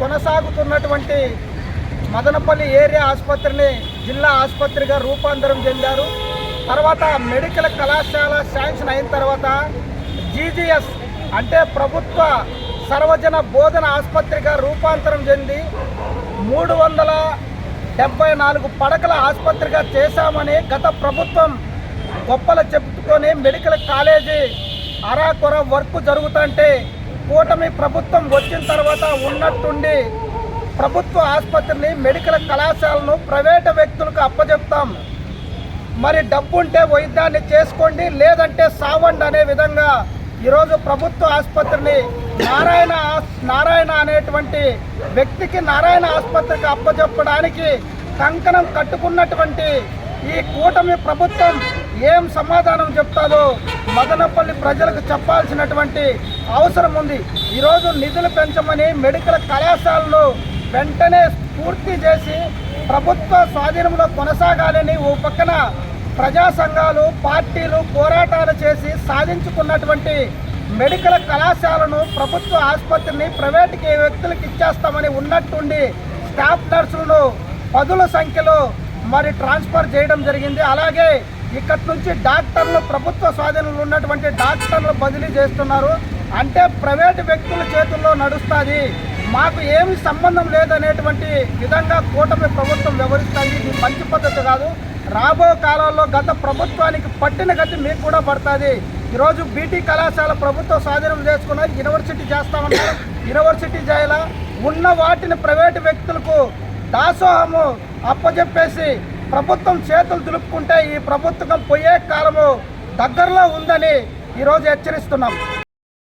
కొనసాగుతున్నటువంటి మదనపల్లి ఏరియా ఆసుపత్రిని జిల్లా ఆసుపత్రిగా రూపాంతరం చెందారు. తర్వాత మెడికల్ కళాశాల శాంక్షన్ అయిన తర్వాత జీజీఎస్ అంటే ప్రభుత్వ సర్వజన బోధన ఆసుపత్రిగా రూపాంతరం చెంది మూడు వందల డెబ్బై నాలుగు పడకల ఆసుపత్రిగా చేశామని గత ప్రభుత్వం గొప్పలు చెప్పుకొని మెడికల్ కాలేజీ అరాకొర వర్క్ జరుగుతుంటే కూటమి ప్రభుత్వం వచ్చిన తర్వాత ఉన్నట్టుండి ప్రభుత్వ ఆసుపత్రిని మెడికల్ కళాశాలను ప్రైవేటు వ్యక్తులకు అప్పచెప్తాం మరి డబ్బుంటే వైద్యాన్ని చేసుకోండి లేదంటే సావండి అనే విధంగా ఈరోజు ప్రభుత్వ ఆసుపత్రిని నారాయణ ఆస్- నారాయణ అనేటువంటి వ్యక్తికి నారాయణ ఆసుపత్రికి అప్పచెప్పడానికి కంకణం కట్టుకున్నటువంటి ఈ కూటమి ప్రభుత్వం ఏం సమాధానం చెప్తాదో మదనపల్లి ప్రజలకు చెప్పాల్సినటువంటి అవసరం ఉంది. ఈరోజు నిధులు పెంచమని మెడికల్ కళాశాలను వెంటనే పూర్తి చేసి ప్రభుత్వ స్వాధీనంలో కొనసాగాలని ఓ పక్కన ప్రజా సంఘాలు పార్టీలు పోరాటాలు చేసి సాధించుకున్నటువంటి మెడికల్ కళాశాలను ప్రభుత్వ ఆసుపత్రిని ప్రైవేటుకి వ్యక్తులకు ఇచ్చేస్తామని ఉన్నట్టుండి స్టాఫ్ నర్సులను పదుల సంఖ్యలో మరి ట్రాన్స్ఫర్ చేయడం జరిగింది. అలాగే ఇక్కడి నుంచి డాక్టర్లు ప్రభుత్వ స్వాధీనంలో ఉన్నటువంటి డాక్టర్లు బదిలీ చేస్తున్నారు. అంటే ప్రైవేటు వ్యక్తుల చేతుల్లో నడుస్తుంది. మాకు ఏమి సంబంధం లేదనేటువంటి విధంగా కూటమి ప్రభుత్వం వ్యవహరిస్తుంది. ఇది మంచి పద్ధతి కాదు. రాబో కాలంలో గత ప్రభుత్వానికి పట్టిన గతి మీకు కూడా పడుతుంది. ఈరోజు బీటీ కళాశాల ప్రభుత్వ స్వాధీనం చేసుకున్నారు యూనివర్సిటీ చేస్తామన్నారు యూనివర్సిటీ చేయాలా ఉన్న వాటిని ప్రైవేటు వ్యక్తులకు దాసోహము అప్పచెప్పేసి ప్రభుత్వం చేతులు దులుపుకుంటే ఈ ప్రభుత్వం పోయే కాలము దగ్గరలో ఉందని ఈరోజు హెచ్చరిస్తున్నాం.